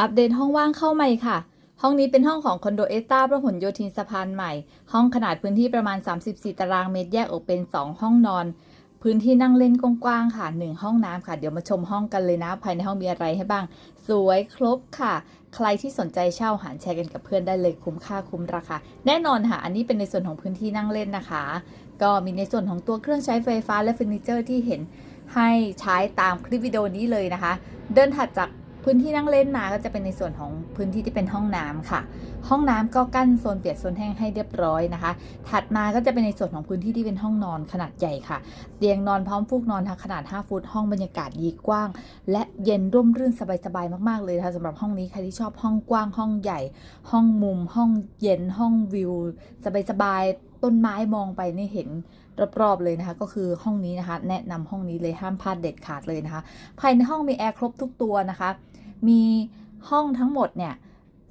อัปเดตห้องว่างเข้าใหม่ค่ะ ห้องนี้เป็นห้องของคอนโดเอสตาพระหลโยธินสะพานใหม่ ห้องขนาดพื้นที่ประมาณ 34 ตารางเมตรแยกออกเป็น 2 ห้องนอน พื้นที่นั่งเล่นกว้างๆค่ะ 1 ห้องน้ำค่ะ เดี๋ยวมาชมห้องกันเลยนะ ภายในห้องมีอะไรให้บ้าง สวยครบค่ะ ใครที่สนใจเช่าหารแชร์กันกับเพื่อนได้เลยคุ้มค่าคุ้มราคา แน่นอนค่ะ อันนี้เป็นในส่วนของพื้นที่นั่งเล่นนะคะ ก็มีในส่วนของตัวเครื่องใช้ไฟฟ้าและเฟอร์นิเจอร์ที่เห็นให้ใช้ตามคลิปวิดีโอนี้เลยนะคะ เดินถัดจาก พื้นที่นั่งเล่นมาก็จะเป็นในส่วนของพื้นที่ที่เป็นห้องน้ำค่ะ ห้องน้ำก็กั้นโซนเปียกโซนแห้งให้เรียบร้อยนะคะ ถัดมาก็จะเป็นในส่วนของพื้นที่ที่เป็นห้องนอนขนาดใหญ่ค่ะ เตียงนอนพร้อมฟูกนอนขนาด 5 ฟุต ห้องบรรยากาศดีกว้าง และเย็นร่มรื่นสบายๆมากๆเลยนะคะสำหรับห้องนี้ใครที่ชอบห้องกว้างห้องใหญ่ ห้องมุม ห้องเย็นห้องวิว สบายๆต้นไม้มองไปนี่เห็นรอบๆเลยนะคะก็คือห้องนี้นะคะ แนะนำห้องนี้เลยห้ามพลาดเด็ดขาดเลยนะคะ ภายในห้องมีแอร์ครบทุกตัวนะคะ มีห้องทั้งหมดเนี่ย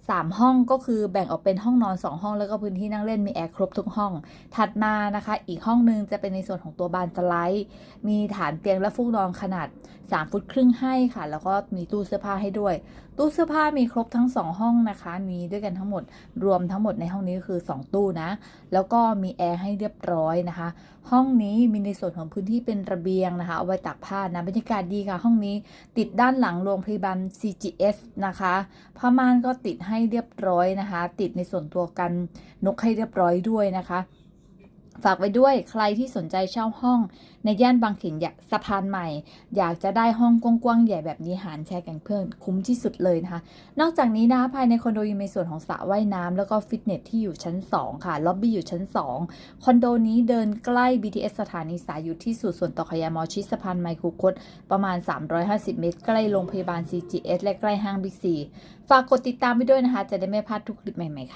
สามห้องก็คือแบ่งออกเป็นห้องนอน 2 ห้องแล้วก็พื้นที่นั่งเล่นมีแอร์ครบทุกห้อง ถัดมานะคะ อีกห้องหนึงจะเป็นในส่วนของตัวบานสไลด์ มีฐานเตียงและฟูกนอนขนาด 3 ฟุตครึ่งให้ค่ะ แล้วก็มีตู้เสื้อผ้าให้ด้วย ตู้เสื้อผ้ามีครบทั้ง 2 ห้องนะคะ มีด้วยกันทั้งหมด รวมทั้งหมดในห้องนี้ก็คือ 2 ตู้นะ แล้วก็มีแอร์ให้เรียบร้อยนะคะ ห้องนี้มีในส่วนของพื้นที่เป็นระเบียงนะคะ เอาไว้ตากผ้านะ บรรยากาศดีค่ะ ห้องนี้ติดด้านหลังโรงพยาบาล CGS นะคะผ้าม่านก็ติดให้ให้เรียบร้อยนะคะ ติดในส่วนตัวกันนกให้เรียบร้อยด้วยนะคะ ฝากไว้ด้วยใครที่สนใจเช่าห้อง ในย่านบางเขนอยากสะพานใหม่ อยากจะได้ห้องกว้างๆใหญ่แบบนี้หารแชร์กันเพื่อนคุ้มที่สุดเลยนะคะ นอกจากนี้นะภายในคอนโดยังมีส่วนของสระว่ายน้ำแล้วก็ฟิตเนสที่อยู่ชั้น 2 ค่ะล็อบบี้อยู่ชั้น 2 คอนโดนี้เดินใกล้ BTS สถานีสายอยู่ที่สุดส่วนต่อขยามอชิดสะพานไมคูคตประมาณ 350 เมตร ใกล้โรงพยาบาล CGS และใกล้ห้างบิ๊กซีฝากกดติดตามไปด้วยนะคะ จะได้ไม่พลาดทุกคลิปใหม่ๆค่ะ